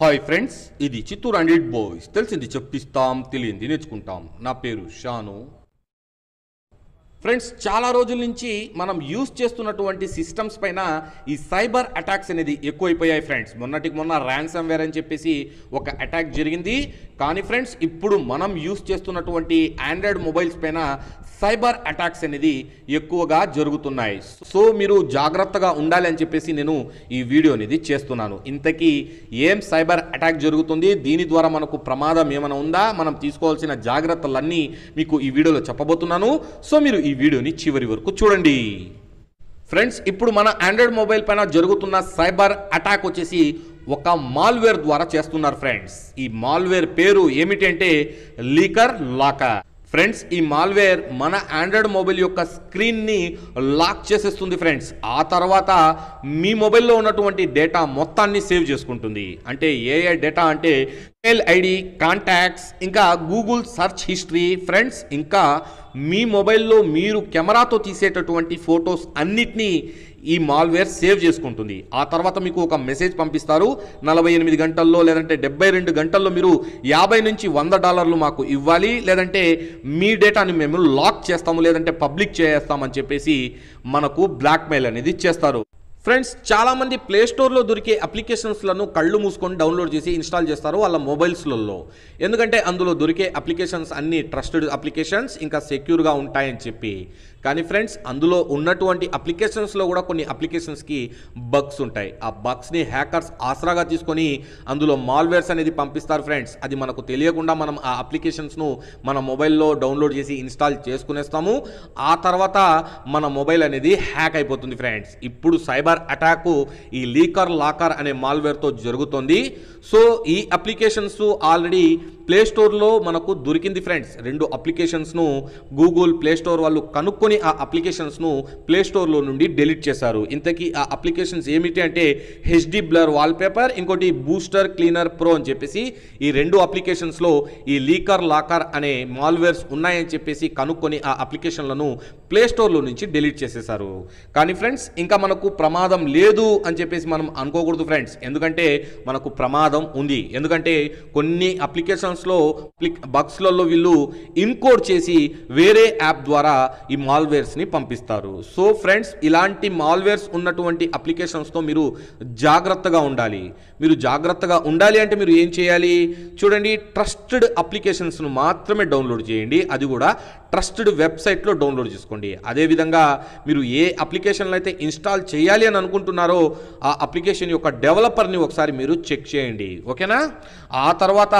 Hi friends ఇది Chittoor hundred boys తెలిసింది చెప్పిస్తాం తెలియంది నేర్చుకుంటాం. నా పేరు షాను. ఫ్రెండ్స్ చాలా రోజుల నుంచి మనం యూజ్ చేస్తున్నటువంటి సిస్టమ్స్ పైన ఈ సైబర్ అటాక్స్ అనేది ఎక్కువైపోయాయి ఫ్రెండ్స్ మొన్నటికి మొన్న ర్యాన్సమ్ వేర్ అని చెప్పేసి ఒక అటాక్ జరిగింది. కానీ ఫ్రెండ్స్ ఇప్పుడు మనం యూజ్ చేస్తున్నటువంటి ఆండ్రాయిడ్ మొబైల్స్ పైన సైబర్ అటాక్స్ అనేది ఎక్కువగా జరుగుతున్నాయి. సో మీరు జాగ్రత్తగా ఉండాలి అని చెప్పేసి నేను ఈ వీడియో అనేది చేస్తున్నాను. ఇంతకీ ఏం సైబర్ అటాక్ జరుగుతుంది? దీని ద్వారా మనకు ప్రమాదం ఏమైనా ఉందా? మనం తీసుకోవాల్సిన జాగ్రత్తలన్నీ మీకు ఈ వీడియోలో చెప్పబోతున్నాను. సో మీరు ఈ వీడియోని చివరి వరకు చూడండి. ఫ్రెండ్స్ ఇప్పుడు మన ఆండ్రాయిడ్ మొబైల్ పైన జరుగుతున్న సైబర్ అటాక్ వచ్చేసి ఒక మాల్వేర్ ద్వారా చేస్తున్నారు ఫ్రెండ్స్ ఈ మాల్వేర్ పేరు ఏమిటంటే లీకర్ లాకర్ ఫ్రెండ్స్ ఈ మాల్వేర్ మన ఆండ్రాయిడ్ మొబైల్ యొక్క స్క్రీన్ని లాక్ చేసేస్తుంది ఫ్రెండ్స్ ఆ తర్వాత మీ మొబైల్లో ఉన్నటువంటి డేటా మొత్తాన్ని సేవ్ చేసుకుంటుంది. అంటే ఏ ఏ డేటా అంటే మెయిల్ ఐడి కాంటాక్ట్స్ ఇంకా గూగుల్ సెర్చ్ హిస్టరీ ఫ్రెండ్స్ ఇంకా మీ మొబైల్లో మీరు కెమెరాతో తీసేటటువంటి ఫొటోస్ అన్నిటినీ ఈ మాల్వేర్ సేవ్ చేసుకుంటుంది. ఆ తర్వాత మీకు ఒక మెసేజ్ పంపిస్తారు. నలభై ఎనిమిది గంటల్లో లేదంటే డెబ్బై రెండు గంటల్లో మీరు యాభై నుంచి వంద డాలర్లు మాకు ఇవ్వాలి. లేదంటే మీ డేటాని మేము లాక్ చేస్తాము. లేదంటే పబ్లిక్ చేస్తామని చెప్పేసి మనకు బ్లాక్మెయిల్ అనేది చేస్తారు. ఫ్రెండ్స్ చాలామంది ప్లే స్టోర్లో దొరికే అప్లికేషన్స్లను కళ్ళు మూసుకొని డౌన్లోడ్ చేసి ఇన్స్టాల్ చేస్తారు వాళ్ళ మొబైల్స్లలో. ఎందుకంటే అందులో దొరికే అప్లికేషన్స్ అన్ని ట్రస్టెడ్ అప్లికేషన్స్ ఇంకా సెక్యూర్గా ఉంటాయని చెప్పి. కానీ ఫ్రెండ్స్ అందులో ఉన్నటువంటి అప్లికేషన్స్లో కూడా కొన్ని అప్లికేషన్స్కి బగ్స్ ఉంటాయి. ఆ బగ్స్ని హ్యాకర్స్ ఆసరాగా తీసుకొని అందులో మాల్వేర్స్ అనేది పంపిస్తారు ఫ్రెండ్స్. అది మనకు తెలియకుండా మనం ఆ అప్లికేషన్స్ను మన మొబైల్లో డౌన్లోడ్ చేసి ఇన్స్టాల్ చేసుకునేస్తాము. ఆ తర్వాత మన మొబైల్ అనేది హ్యాక్ అయిపోతుంది ఫ్రెండ్స్. ఇప్పుడు సైబర్ అటాకు ఈ లీకర్ లాకర్ అనే మాల్వేర్తో జరుగుతుంది. సో ఈ అప్లికేషన్స్ ఆల్రెడీ ప్లే స్టోర్లో మనకు దొరికింది ఫ్రెండ్స్ రెండు అప్లికేషన్స్ను గూగుల్ ప్లే స్టోర్ వాళ్ళు కనుక్కొని ఆ అప్లికేషన్స్ను ప్లే స్టోర్లో నుండి డెలీట్ చేశారు. ఇంతకీ ఆ అప్లికేషన్స్ ఏమిటి అంటే హెచ్డి బ్లర్ వాల్పేపర్ ఇంకోటి బూస్టర్ క్లీనర్ ప్రో అని చెప్పేసి ఈ రెండు అప్లికేషన్స్లో ఈ లీకర్ లాకర్ అనే మాల్వేర్స్ ఉన్నాయని చెప్పేసి కనుక్కొని ఆ అప్లికేషన్లను ప్లే స్టోర్లో నుంచి డెలీట్ చేసేశారు. కానీ ఫ్రెండ్స్ ఇంకా మనకు ప్రమాదం లేదు అని చెప్పేసి మనం అనుకోకూడదు ఫ్రెండ్స్ ఎందుకంటే మనకు ప్రమాదం ఉంది. ఎందుకంటే కొన్ని అప్లికేషన్స్ అప్లికేషన్స్లో బగ్స్లలో వీళ్ళు ఇన్కోడ్ చేసి వేరే యాప్ ద్వారా ఈ మాల్వేర్స్ని పంపిస్తారు. సో ఫ్రెండ్స్ ఇలాంటి మాల్వేర్స్ ఉన్నటువంటి అప్లికేషన్స్తో మీరు జాగ్రత్తగా ఉండాలి. మీరు జాగ్రత్తగా ఉండాలి అంటే మీరు ఏం చేయాలి? చూడండి ట్రస్టెడ్ అప్లికేషన్స్ను మాత్రమే డౌన్లోడ్ చేయండి. అది కూడా ట్రస్టెడ్ వెబ్సైట్లో డౌన్లోడ్ చేసుకోండి. అదేవిధంగా మీరు ఏ అప్లికేషన్లు అయితే ఇన్స్టాల్ చేయాలి అని అనుకుంటున్నారో ఆ అప్లికేషన్ యొక్క డెవలపర్ని ఒకసారి మీరు చెక్ చేయండి. ఓకేనా? ఆ తర్వాత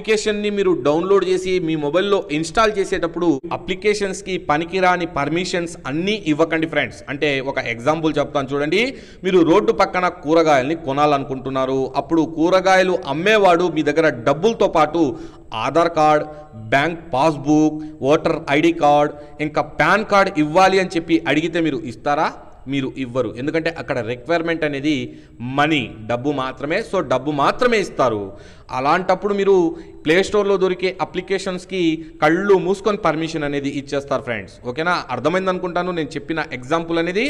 అప్లికేషన్ని మీరు డౌన్లోడ్ చేసి మీ మొబైల్లో ఇన్స్టాల్ చేసేటప్పుడు అప్లికేషన్స్కి పనికిరాని పర్మిషన్స్ అన్నీ ఇవ్వకండి ఫ్రెండ్స్. అంటే ఒక ఎగ్జాంపుల్ చెప్తాను చూడండి. మీరు రోడ్డు పక్కన కూరగాయల్ని కొనాలనుకుంటున్నారు. అప్పుడు కూరగాయలు అమ్మేవాడు మీ దగ్గర డబ్బులతో పాటు Aadhaar card bank passbook voter ID card ఇంకా పాన్ కార్డ్ ఇవ్వాలి అని చెప్పి అడిగితే మీరు ఇస్తారా? మీరు ఇవ్వరు. ఎందుకంటే అక్కడ రిక్వైర్మెంట్ అనేది మనీ డబ్బు మాత్రమే. సో డబ్బు మాత్రమే ఇస్తారు. అలాంటప్పుడు మీరు ప్లే స్టోర్లో దొరికే అప్లికేషన్స్కి కళ్ళు మూసుకొని పర్మిషన్ అనేది ఇచ్చేస్తారు ఫ్రెండ్స్ ఓకేనా? అర్థమైంది అనుకుంటాను. నేను చెప్పిన ఎగ్జాంపుల్ అనేది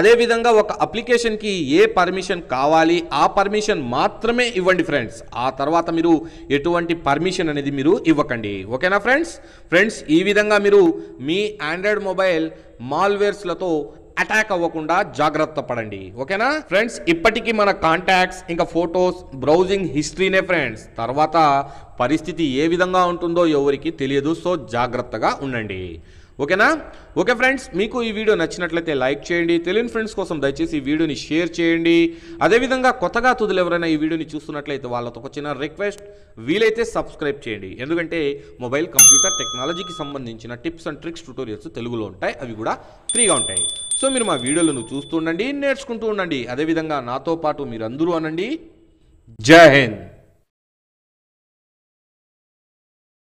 అదేవిధంగా ఒక అప్లికేషన్కి ఏ పర్మిషన్ కావాలి ఆ పర్మిషన్ మాత్రమే ఇవ్వండి ఫ్రెండ్స్ ఆ తర్వాత మీరు ఎటువంటి పర్మిషన్ అనేది మీరు ఇవ్వకండి. ఓకేనా ఫ్రెండ్స్ ఫ్రెండ్స్ ఈ విధంగా మీరు మీ ఆండ్రాయిడ్ మొబైల్ మాల్వేర్స్లతో అటాక్ అవ్వకుండా జాగ్రత్త పడండి. ఓకేనా? ఫ్రెండ్స్ ఇప్పటికీ మన కాంటాక్ట్స్ ఇంకా ఫొటోస్ బ్రౌజింగ్ హిస్టరీనే ఫ్రెండ్స్. తర్వాత పరిస్థితి ఏ విధంగా ఉంటుందో ఎవరికి తెలియదు సో జాగ్రత్తగా ఉండండి. ఓకేనా? ఓకే ఫ్రెండ్స్ మీకు ఈ వీడియో నచ్చినట్లయితే లైక్ చేయండి తెలియని ఫ్రెండ్స్ కోసం దయచేసి ఈ వీడియోని షేర్ చేయండి. అదేవిధంగా కొత్తగా తుదులు ఎవరైనా ఈ వీడియోని చూస్తున్నట్లయితే వాళ్ళతో ఒక చిన్న రిక్వెస్ట్ వీలైతే సబ్స్క్రైబ్ చేయండి. ఎందుకంటే మొబైల్ కంప్యూటర్ టెక్నాలజీకి సంబంధించిన టిప్స్ అండ్ ట్రిక్స్ ట్యూటోరియల్స్ తెలుగులో ఉంటాయి అవి కూడా ఫ్రీగా ఉంటాయి. సో మీరు మా వీడియోలను చూస్తూ ఉండండి నేర్చుకుంటూ ఉండండి. అదేవిధంగా నాతో పాటు మీరందరూ అనండి. జై హింద్.